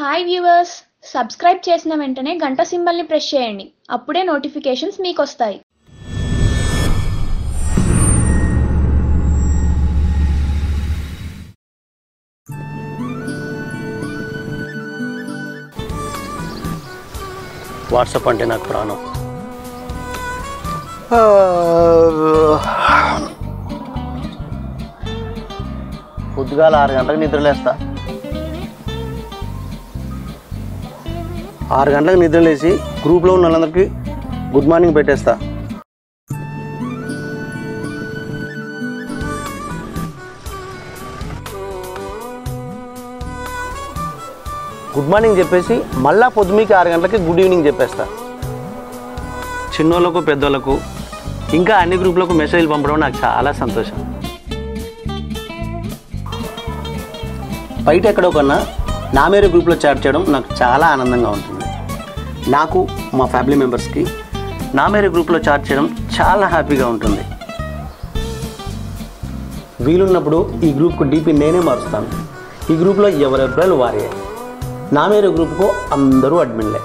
Hi viewers subscribe చేసిన వెంటనే గంట సింబల్ని ప్రెస్ చేయండి. అప్పుడే నోటిఫికేషన్స్ మీకు వస్తాయి వాట్సాప్ అంటే నాకు ప్రాణం. పొద్దుగాల ఆరు గంటలకు నిద్రలేస్తా. ఆరు గంటలకు నిద్రలేసి గ్రూప్లో ఉన్న వాళ్ళందరికీ గుడ్ మార్నింగ్ పెట్టేస్తా. గుడ్ మార్నింగ్ చెప్పేసి మళ్ళా పొద్దుమీకి ఆరు గంటలకి గుడ్ ఈవినింగ్ చెప్పేస్తా. చిన్నోళ్ళకు పెద్దోళ్ళకు ఇంకా అన్ని గ్రూపులకు మెసేజ్లు పంపడం నాకు చాలా సంతోషం. బయట ఎక్కడో కన్నా నా మేరే గ్రూప్లో చాట్ చేయడం నాకు చాలా ఆనందంగా ఉంటుంది. నాకు మా ఫ్యామిలీ మెంబర్స్కి నా మేరే గ్రూప్లో చార్జ్ చేయడం చాలా హ్యాపీగా ఉంటుంది. వీలున్నప్పుడు ఈ గ్రూప్కు డీపీ నేనే మారుస్తాను. ఈ గ్రూప్లో ఎవరెవరు వారే. నా మేరే గ్రూప్కు అందరూ అడ్మిన్లే